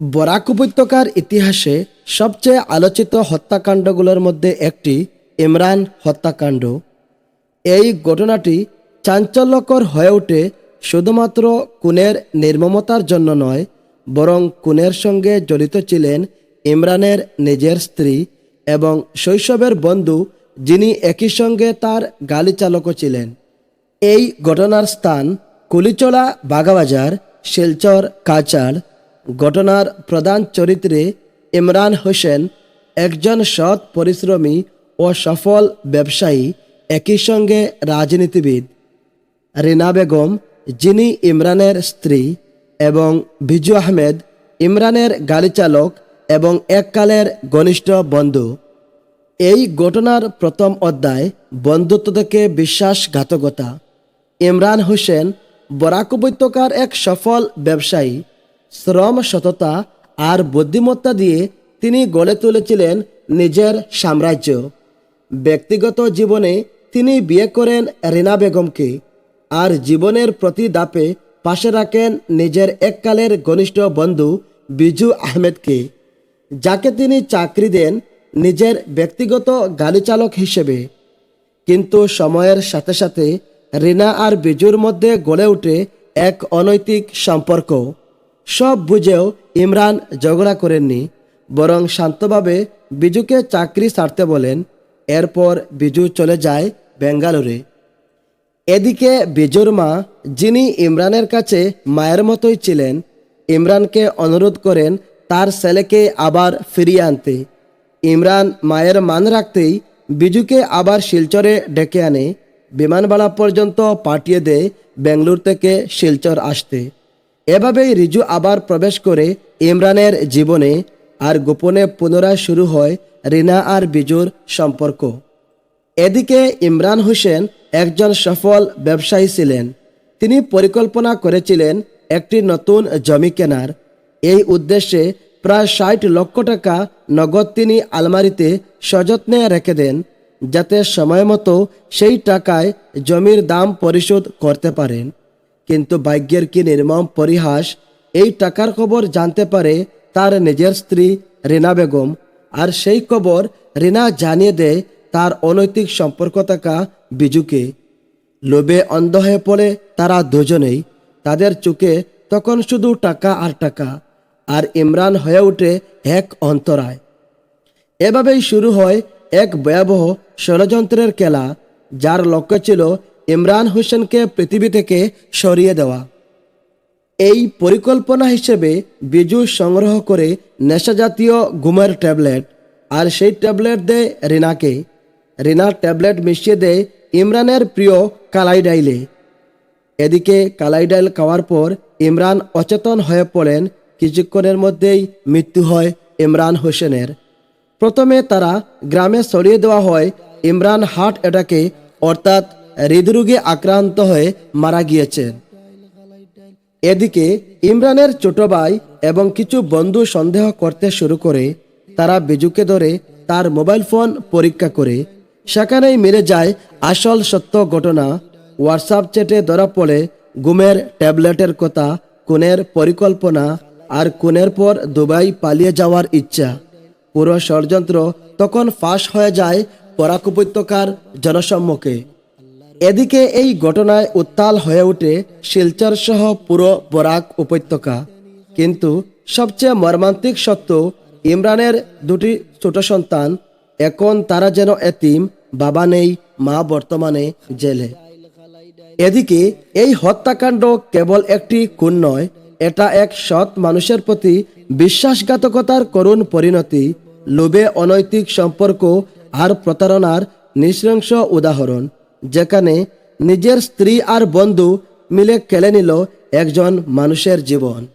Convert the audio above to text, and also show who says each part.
Speaker 1: বরাক উপত্যকার ইতিহাসে সবচেয়ে আলোচিত হত্যাকাণ্ডগুলোর মধ্যে একটি ইমরান হত্যাকাণ্ড। এই ঘটনাটি চাঞ্চল্যকর হয়ে ওঠে শুধুমাত্র কুনের নির্মমতার জন্য নয়, বরং কুনের সঙ্গে জড়িত ছিলেন ইমরানের নিজের স্ত্রী এবং শৈশবের বন্ধু যিনি একই সঙ্গে তার গাড়ি চালকও ছিলেন। এই ঘটনার স্থান কুলিচলা বাগাবাজার, শিলচর কাচার ঘটনার প্রধান চরিত্রে ইমরান হোসেন একজন সৎ পরিশ্রমী ও সফল ব্যবসায়ী একই সঙ্গে রাজনীতিবিদ। রিনা বেগম, যিনি ইমরানের স্ত্রী এবং বিজু আহমেদ, ইমরানের গাড়ি চালক এবং এককালের ঘনিষ্ঠ বন্ধু। এই ঘটনার প্রথম অধ্যায় বন্ধুত্ব থেকে বিশ্বাসঘাতকতা। ইমরান হোসেন বরাক উপত্যকার এক সফল ব্যবসায়ী শ্রম সততা আর বুদ্ধিমত্তা দিয়ে তিনি গড়ে তুলেছিলেন নিজের সাম্রাজ্য। ব্যক্তিগত জীবনে তিনি বিয়ে করেন রিনা বেগমকে আর জীবনের প্রতি দাপে পাশে রাখেন নিজের এককালের ঘনিষ্ঠ বন্ধু বিজু আহমেদকে, যাকে তিনি চাকরি দেন নিজের ব্যক্তিগত গাড়ি চালক হিসেবে। কিন্তু সময়ের সাথে সাথে রিনা আর বিজুর মধ্যে গড়ে ওঠে এক অনৈতিক সম্পর্ক। সব বুঝেও ইমরান ঝগড়া করেননি, বরং শান্তভাবে বিজুকে চাকরি ছাড়তে বলেন, এরপর বিজু চলে যায় বেঙ্গালুরে। এদিকে বিজুর মা, যিনি ইমরানের কাছে মায়ের মতোই ছিলেন, ইমরানকে অনুরোধ করেন তার ছেলেকে আবার ফিরিয়ে আনতে। ইমরান মায়ের মান রাখতেই বিজুকে আবার শিলচরে ডেকে আনে বিমানবাড়া পর্যন্ত পাঠিয়ে দেয় বেঙ্গলোর থেকে শিলচর আসতে। এভাবেই রিজু আবার প্রবেশ করে ইমরানের জীবনে আর গোপনে পুনরায় শুরু হয় রিনা আর বিজুর সম্পর্ক। এদিকে ইমরান হোসেন একজন সফল ব্যবসায়ী ছিলেন। তিনি পরিকল্পনা করেছিলেন একটি নতুন জমি কেনার। এই উদ্দেশ্যে প্রায় ষাট লক্ষ টাকা নগদ তিনি আলমারিতে সযত্নে রেখে দেন, যাতে সময় মতো সেই টাকায় জমির দাম পরিশোধ করতে পারেন। কিন্তু ভাগ্যের কি নির্মম পরিহাস এই টাকার খবর জানতে পারে তার নিজের স্ত্রী রিনা বেগম। আর সেই খবর রিনা জানিয়ে দেয় তার অনৈতিক সম্পর্ক থাকা বিজুকে। লোভে অন্ধ হয়ে পড়ে তারা দুজনেই। তাদের চোখে তখন শুধু টাকা আর টাকা। আর ইমরান হয়ে ওঠে এক অন্তরায়। এভাবেই শুরু হয় এক ভয়াবহ ষড়যন্ত্রের খেলা, যার লক্ষ্য ছিল ইমরান হোসেনকে পৃথিবী থেকে সরিয়ে দেওয়া। এই পরিকল্পনা হিসেবে বিজু সংগ্রহ করে নেশাজাতীয় ঘুমের ট্যাবলেট আর সেই ট্যাবলেট দেয় রিনাকে। রিনার ট্যাবলেট মিশিয়ে দেয় ইমরানের প্রিয় কালাইডাইলে। এদিকে কালাইডাইল খাওয়ার পর ইমরান অচেতন হয়ে পড়েন। কিছুক্ষণের মধ্যেই মৃত্যু হয় ইমরান হোসেনের। প্রথমে তারা গ্রামে সরিয়ে দেওয়া হয় ইমরান হার্ট অ্যাটাকে, অর্থাৎ হৃদরোগে আক্রান্ত হয়ে মারা গিয়েছেন এদিকে ইমরানের ছোট ভাই এবং কিছু বন্ধু সন্দেহ করতে শুরু করে। তারা বিজুকে ধরে তার মোবাইল ফোন পরীক্ষা করে। সেখানেই মিলে যায় আসল সত্য ঘটনা। হোয়াটসঅ্যাপ চ্যাটে ধরা পড়ে গুমের ট্যাবলেটের কথা কোনের পরিকল্পনা আর কোনের পর দুবাই পালিয়ে যাওয়ার ইচ্ছা। পুরো ষড়যন্ত্র তখন ফাঁস হয়ে যায় বরাক উপত্যকার জনসম্মুখে। এদিকে এই ঘটনায় উত্তাল হয়ে ওঠে শিলচর সহ পুরো বরাক উপত্যকা। কিন্তু সবচেয়ে মর্মান্তিক সত্য, ইমরানের দুটি ছোট সন্তান, এখন তারা যেন এতিম, বাবা নেই, মা বর্তমানে জেলে। এদিকে এই হত্যাকাণ্ড কেবল একটি খুন নয়, এটা এক সৎ মানুষের প্রতি বিশ্বাসঘাতকতার করুণ পরিণতি, লোভে অনৈতিক সম্পর্ক আর প্রতারণার নৃশংস উদাহরণ। যেখানে নিজের স্ত্রী আর বন্ধু মিলে খেলে নিল একজন মানুষের জীবন।